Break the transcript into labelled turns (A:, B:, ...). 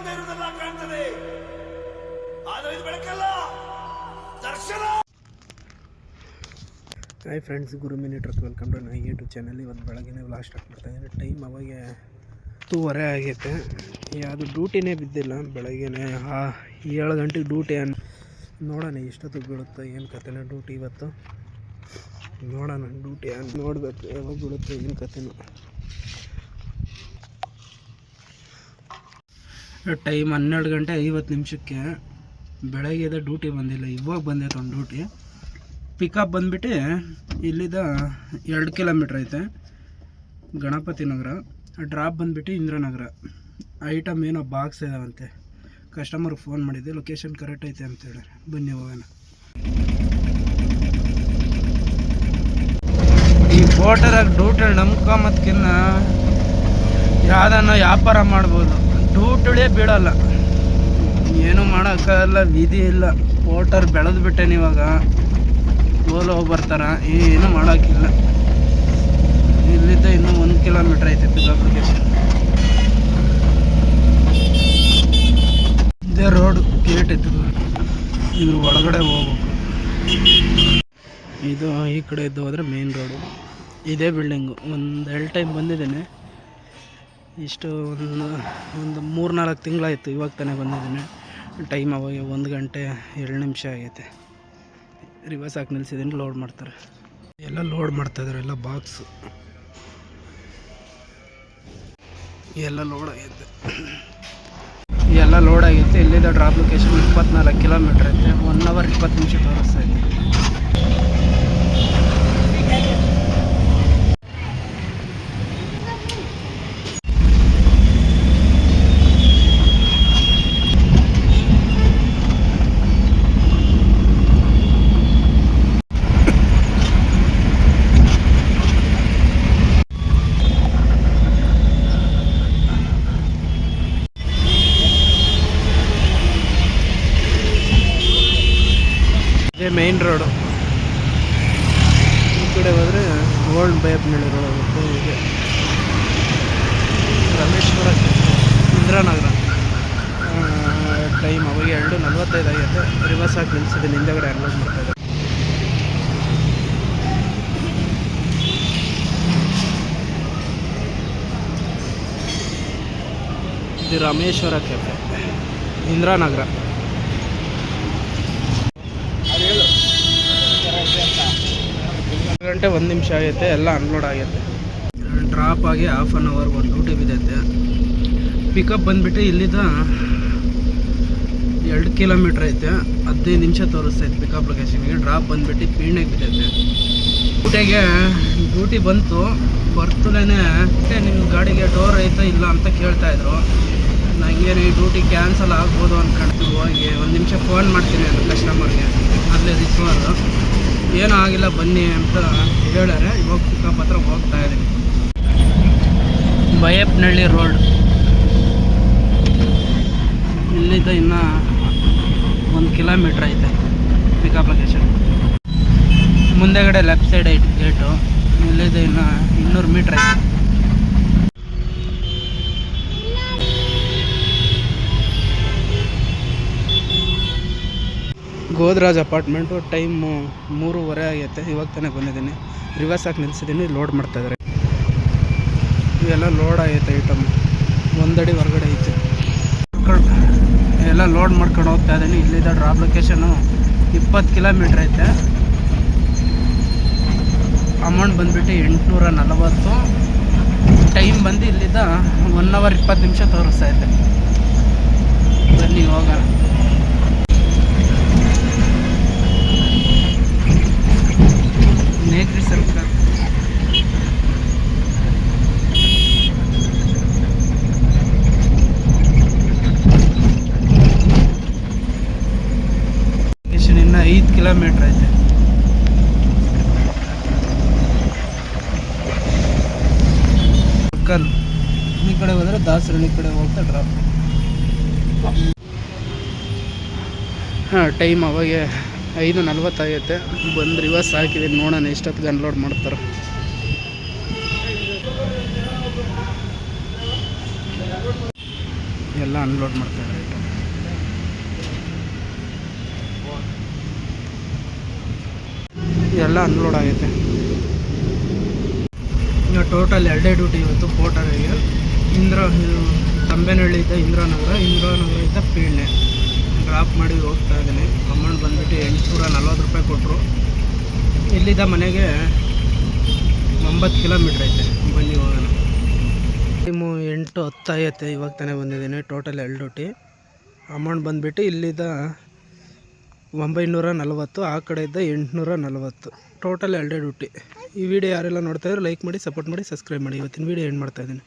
A: ಮುಂದೆ ಇರುವುದೆಲ್ಲ ಆದರೆ ಇದು ಬೆಳಕಲ್ಲ. ದರ್ಶನ!
B: Hi friends Guru mini truck welcome to my YouTube channel ಇವತ್ತು ಬೆಳಗ್ಗೆ ವ್ಲಾಗ್ ಸ್ಟಾರ್ಟ್ ಮಾಡ್ತಾ ಇದ್ದೀನಿ. ಟೈಮ್ ಅವಾಗೆ ಹತ್ತೂವರೆ ಆಗೈತೆ. ಯಾವುದು ಡ್ಯೂಟಿನೇ ಬಿದ್ದಿಲ್ಲ. ಬೆಳಗ್ಗೆ ಆ, ಏಳು ಗಂಟೆಗೆ ಡ್ಯೂಟಿ ಅನ್ ನೋಡೋಣ ಎಷ್ಟೊತ್ತಿಗೆ ಬೀಳುತ್ತೆ, ಏನು ಕತೆನ ಡ್ಯೂಟಿ ಇವತ್ತು. ನೋಡೋಣ ಡ್ಯೂಟಿ ಅನ್ ನೋಡಬೇಕು, ಯಾವಾಗ ಬೀಳುತ್ತೆ, ಏನು ಕತೆನೋ. ಟೈಮ್ ಹನ್ನೆರಡು ಗಂಟೆ ಐವತ್ತು ನಿಮಿಷಕ್ಕೆ ಬೆಳಗ್ಗೆದ ಡ್ಯೂಟಿ ಬಂದಿಲ್ಲ, ಇವಾಗ ಬಂದೈತೆ ಒಂದು ಡ್ಯೂಟಿ ಪಿಕಪ್ ಬಂದ್ಬಿಟ್ಟು ಇಲ್ಲಿದ್ದ ಎರಡು ಕಿಲೋಮೀಟ್ರ್ ಐತೆ, ಗಣಪತಿ ನಗರ. ಡ್ರಾಪ್ ಬಂದುಬಿಟ್ಟು ಇಂದ್ರನಗರ. ಐಟಮ್ ಏನೋ ಬಾಕ್ಸ್ ಇದಾವಂತೆ. ಕಸ್ಟಮರ್ಗೆ ಫೋನ್ ಮಾಡಿದ್ದೆ ಲೊಕೇಶನ್ ಕರೆಕ್ಟ್ ಐತೆ ಅಂತೇಳಿ ಬನ್ನಿ ಹೋಗೋಣ. ಈ ಬೋಟರಾಗ ಡ್ಯೂಟಿ ನಂಬ್ಕೊಂಬದ್ಕಿನ್ನ ಯಾವ್ದನ್ನ ವ್ಯಾಪಾರ ಮಾಡ್ಬೋದು. ಡ್ಯೂಟಿಳೇ ಬಿಡಲ್ಲ ಏನು ಮಾಡೋಕ್ಕಾಗಲ್ಲ, ವಿಧಿ ಇಲ್ಲ. ಪೋಟರ್ ಬೆಳೆದು ಬಿಟ್ಟೇನೆ ಇವಾಗ. ಓಲೋ ಬರ್ತಾರ, ಏನು ಮಾಡೋಕ್ಕಿಲ್ಲ. ಇಲ್ಲಿದ್ದ ಇನ್ನೂ ಒಂದು ಕಿಲೋಮೀಟ್ರ್ ಐತೆ ಲೊಕೇಶನ್ ಇದೇ ರೋಡ್, ಗೇಟ್ ಇತ್ತು ಇದ್ರ ಒಳಗಡೆ ಹೋಗ್ಬೇಕು. ಇದು ಈ ಕಡೆ ಇದ್ದು ಹೋದರೆ ಮೇನ್ ರೋಡು ಇದೇ ಬಿಲ್ಡಿಂಗು ಒಂದು ಎರಡು ಟೈಮ್ ಬಂದಿದ್ದೇನೆ. ಇಷ್ಟು ಒಂದು ಒಂದು ಮೂರು ನಾಲ್ಕು ತಿಂಗಳಾಯಿತು ಇವಾಗ ತಾನೇ ಬಂದಿದ್ದೀನಿ. ಟೈಮ್ ಅವಾಗ ಒಂದು ಗಂಟೆ ಎರಡು ನಿಮಿಷ ಆಗೈತೆ. ರಿವರ್ಸ್ ಹಾಕಿ ನಿಲ್ಸಿದ್ದೀನಿ ಲೋಡ್ ಮಾಡ್ತಾರೆ. ಎಲ್ಲ ಲೋಡ್ ಮಾಡ್ತಾಯಿದ್ದಾರೆ ಎಲ್ಲ ಬಾಕ್ಸು ಎಲ್ಲ ಲೋಡ್ ಆಗೈತೆ. ಎಲ್ಲ ಲೋಡ್ ಆಗೈತೆ ಇಲ್ಲಿದ್ದ ಡ್ರಾಪ್ ಲೊಕೇಶನ್ ಇಪ್ಪತ್ನಾಲ್ಕು ಕಿಲೋಮೀಟ್ರ್ ಐತೆ. ಒನ್ ಅವರ್ ಇಪ್ಪತ್ತು ನಿಮಿಷ ತೋರಿಸ್ತಾ ಐತೆ ಇದೇ ಮೇನ್ ರೋಡು ಈ ಕಡೆ ಹೋದರೆ ಓಲ್ಡ್ ಬೈಪ್ನಳ್ಳಿ ರೋಡ್ ಆಗುತ್ತೆ, ಇದೆ. ರಮೇಶ್ವರ ಇಂದ್ರಾನಗರ. ಟೈಮ್ ಅವಾಗ ಎರಡು ನಲ್ವತ್ತೈದು ಆಗೈತೆ ರಿವರ್ಸ್ ಹಾಕಿ ನಿಲ್ಸಿದ್ದೀನಿ ಹಿಂದೆಗಡೆ ಅನ್ಲೋಡ್ ಮಾಡ್ತಾ ಇದು ರಮೇಶ್ವರ ಕೆಫೆ ಇಂದ್ರಾನಗರ. ಗಂಟೆ ಒಂದು ನಿಮಿಷ ಆಗೈತೆ, ಎಲ್ಲ ಅನ್ಲೋಡ್ ಆಗೈತೆ. ಡ್ರಾಪ್ ಆಗಿ ಹಾಫ್ ಆನ್ ಅವರ್ ಒಂದು ಡ್ಯೂಟಿ ಬಿದ್ದೈತೆ. ಪಿಕಪ್ ಬಂದುಬಿಟ್ಟು ಇಲ್ಲಿಂದ ಎರಡು ಕಿಲೋಮೀಟ್ರ್ ಐತೆ, ಹದಿನೈದು ನಿಮಿಷ ತೋರಿಸ್ತೈತೆ ಪಿಕಪ್ ಲೊಕೇಶನ್ಗೆ ಡ್ರಾಪ್ ಬಂದುಬಿಟ್ಟು ಪೀಣ್ಯಕ್ಕೆ ಬಿದ್ದೈತೆ. ಡ್ಯೂಟಿಗೆ ಡ್ಯೂಟಿ ಬಂತು, ಬರ್ತಲೇನೆ ನಿಮ್ಮ ಗಾಡಿಗೆ ಡೋರ್ ಐತೆ ಇಲ್ಲ ಅಂತ ಕೇಳ್ತಾಯಿದ್ರು ನನಗೆ ಈ ಡ್ಯೂಟಿ ಕ್ಯಾನ್ಸಲ್ ಆಗ್ಬೋದು ಅನ್ಕೊಂಡ್ತೀವಿ ಹೋಗಿ ಒಂದು ನಿಮಿಷ ಫೋನ್ ಮಾಡ್ತೀನಿ ಅಂತ ಕಸ್ಟಮರ್ಗೆ ಅಲ್ಲೇ ರಿಸೀವರು ಏನೂ ಆಗಿಲ್ಲ ಬನ್ನಿ ಅಂತ ಹೇಳ್ಯಾರೆ. ಇವಾಗ ಪಿಕಪ್ ಹತ್ರ ಹೋಗ್ತಾ ಇದ್ದೀನಿ. ಬಯಪ್ನಹಳ್ಳಿ ರೋಡ್. ಇಲ್ಲಿಂದ ಇನ್ನು ಒಂದು ಕಿಲೋಮೀಟ್ರ್ ಐತೆ ಪಿಕಪ್ ಲೊಕೇಶನ್ ಮುಂದೆಗಡೆ ಲೆಫ್ಟ್ ಸೈಡ್ ಐತೆ ಗೇಟು. ಇಲ್ಲಿಂದ ಇನ್ನು ಇನ್ನೂರು ಮೀಟ್ರ್ ಐತೆ. ಗೋದ್ರಾಜ್ ಅಪಾರ್ಟ್ಮೆಂಟು ಟೈಮು ಮೂರುವರೆ ಆಗೈತೆ, ಇವಾಗ ತಾನೇ ಬಂದಿದ್ದೀನಿ. ರಿವರ್ಸ್ ಹಾಕಿ ನಿಲ್ಸಿದ್ದೀನಿ ಲೋಡ್ ಮಾಡ್ತಾಯಿದ್ದಾರೆ ಇವೆಲ್ಲ ಲೋಡ್ ಆಗೈತೆ ಐಟಮ್ ಒಂದಡಿ ಹೊರಗಡೆ ಐತೆ. ಎಲ್ಲ ಲೋಡ್ ಮಾಡ್ಕೊಂಡು ಹೋಗ್ತಾ ಇದ್ದೀನಿ. ಇಲ್ಲಿದ್ದ ಡ್ರಾಪ್ ಲೊಕೇಶನು ಇಪ್ಪತ್ತು ಕಿಲೋಮೀಟ್ರ್ ಐತೆ. ಅಮೌಂಟ್ ಬಂದುಬಿಟ್ಟು ಎಂಟುನೂರ ನಲವತ್ತು. ಟೈಮ್ ಬಂದು ಇಲ್ಲಿದ್ದ ಒನ್ ಅವರ್ ಇಪ್ಪತ್ತು ನಿಮಿಷ ತೋರಿಸ್ತಾ ಐತೆ ಬನ್ನಿ, ಹೋಗೋಣ ನೇತ್ರಿ ಸರ್ಕಲ್ ಲೊಕೇಶನ್ ಇನ್ನು ಐದು ಕಿಲೋಮೀಟ್ರ್ ಐತೆ. ಸರ್ಕಲ್ ಈ ಕಡೆ ಹೋದರೆ ದಾಸರಳ್ಳಿ ಕಡೆ ಹೋಗ್ತಾ ಡ್ರಾಪ್ ಹಾಂ ಟೈಮ್ ಅವಾಗ ಐದು ನಲ್ವತ್ತಾಗೈತೆ ಬಂದು ರಿವರ್ಸ್ ಹಾಕಿದ್ದೀನಿ ನೋಡೋಣ ಎಷ್ಟೊತ್ತಿಗೆ ಅನ್ಲೋಡ್ ಮಾಡ್ತಾರೆ. ಎಲ್ಲ ಅನ್ಲೋಡ್ ಮಾಡ್ತಾ ಎಲ್ಲ ಅನ್ಲೋಡ್ ಆಗೈತೆ. ಈಗ ಟೋಟಲ್ ಎರಡೇ ಡ್ಯೂಟಿ ಇವತ್ತು ಪೋಟರಿಗೆ ಇಂದ್ರ, ಇದು ಇಂದ್ರನಗರ. ಇಂದ್ರಾನಗರ ಇಂದ್ರಾನಗರದಿಂದ ಪೀಳ್ನೆ. ಡ್ರಾಪ್ ಮಾಡಿ ಹೋಗ್ತಾ ಇದ್ದೀನಿ. ಅಮೌಂಟ್ ಬಂದ್ಬಿಟ್ಟು ಎಂಟುನೂರ ನಲ್ವತ್ತು ರೂಪಾಯಿ ಕೊಟ್ಟರು ಇಲ್ಲಿದ್ದ ಮನೆಗೆ ಒಂಬತ್ತು ಕಿಲೋಮೀಟ್ರ್ ಐತೆ. ಬನ್ನಿ ಹೋಗೋಣ. ಟೈಮು ಎಂಟು ಹತ್ತು ಐತೆ ಇವಾಗ ತಾನೇ ಬಂದಿದ್ದೀನಿ. ಟೋಟಲ್ ಎರಡು ಡ್ಯೂಟಿ. ಅಮೌಂಟ್ ಬಂದುಬಿಟ್ಟು ಇಲ್ಲಿದ್ದ ಒಂಬೈನೂರ ನಲವತ್ತು ಆ ಕಡೆಯಿಂದ ಎಂಟುನೂರ ನಲವತ್ತು ಟೋಟಲ್ ಎರಡೆರಡು ಡ್ಯೂಟಿ ಈ ವಿಡಿಯೋ ಯಾರೆಲ್ಲ ನೋಡ್ತಾಯಿದ್ರೆ ಲೈಕ್ ಮಾಡಿ ಸಪೋರ್ಟ್ ಮಾಡಿ ಸಬ್ಸ್ಕ್ರೈಬ್ ಮಾಡಿ. ಇವತ್ತಿನ ವಿಡಿಯೋ ಏನು ಮಾಡ್ತಾಯಿದ್ದೀನಿ